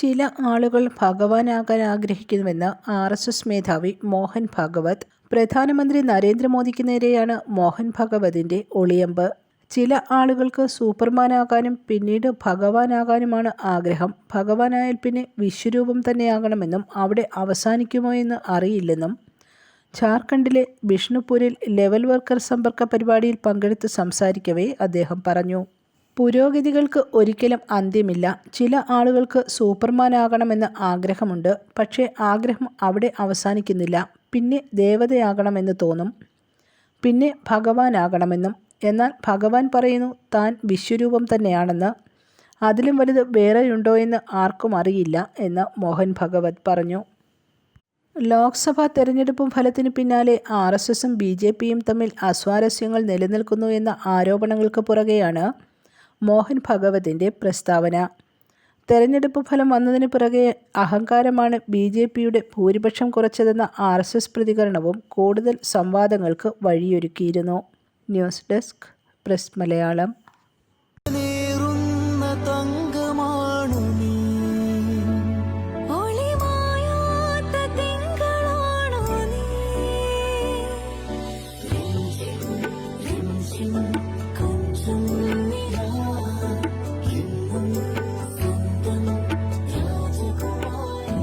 ചില ആളുകൾ ഭഗവാനാകാൻ ആഗ്രഹിക്കുന്നുവെന്ന് ആർ എസ് എസ് മേധാവി മോഹൻ ഭാഗവത് പ്രധാനമന്ത്രി നരേന്ദ്രമോദിക്ക് നേരെയാണ് മോഹൻ ഭാഗവതിന്റെ ഒളിയമ്പ്. ചില ആളുകൾക്ക് സൂപ്പർമാനാകാനും പിന്നീട് ഭഗവാനാകാനുമാണ് ആഗ്രഹം. ഭഗവാനായാൽ പിന്നെ വിശ്വരൂപം തന്നെയാകണമെന്നും അവിടെ അവസാനിക്കുമോ എന്ന് അറിയില്ലെന്നും. ജാർഖണ്ഡിലെ ബിഷ്ണുപൂരിൽ ലെവൽ വർക്കർ സമ്പർക്ക പരിപാടിയിൽ പങ്കെടുത്ത് സംസാരിക്കവേ അദ്ദേഹം പറഞ്ഞു. പുരോഗതികൾക്ക് ഒരിക്കലും അന്ത്യമില്ല. ചില ആളുകൾക്ക് സൂപ്പർമാൻ സൂപ്പർമാനാകണമെന്ന് ആഗ്രഹമുണ്ട്. പക്ഷേ ആഗ്രഹം അവിടെ അവസാനിക്കുന്നില്ല. പിന്നെ ദേവതയാകണമെന്ന് തോന്നും. പിന്നെ ഭഗവാനാകണമെന്നും. എന്നാൽ ഭഗവാൻ പറയുന്നു താൻ വിശ്വരൂപം തന്നെയാണെന്ന്. അതിലും വലുത് വേറെയുണ്ടോ എന്ന് ആർക്കും അറിയില്ല എന്ന് മോഹൻ ഭഗവത് പറഞ്ഞു. ലോക്സഭാ തെരഞ്ഞെടുപ്പ് ഫലത്തിന് പിന്നാലെ ആർ എസ് എസും ബി ജെ പിയും തമ്മിൽ അസ്വാരസ്യങ്ങൾ നിലനിൽക്കുന്നു എന്ന ആരോപണങ്ങൾക്ക് പുറകെയാണ് മോഹൻ ഭഗവതിന്റെ പ്രസ്താവന. തെരഞ്ഞെടുപ്പ് ഫലം വന്നതിന് പിറകെ അഹങ്കാരമാണ് ബി ജെ പിയുടെ ഭൂരിപക്ഷം കുറച്ചതെന്ന ആർ എസ് എസ് പ്രതികരണവും കൂടുതൽ സംവാദങ്ങൾക്ക് വഴിയൊരുക്കിയിരുന്നു. News desk press Malayalam.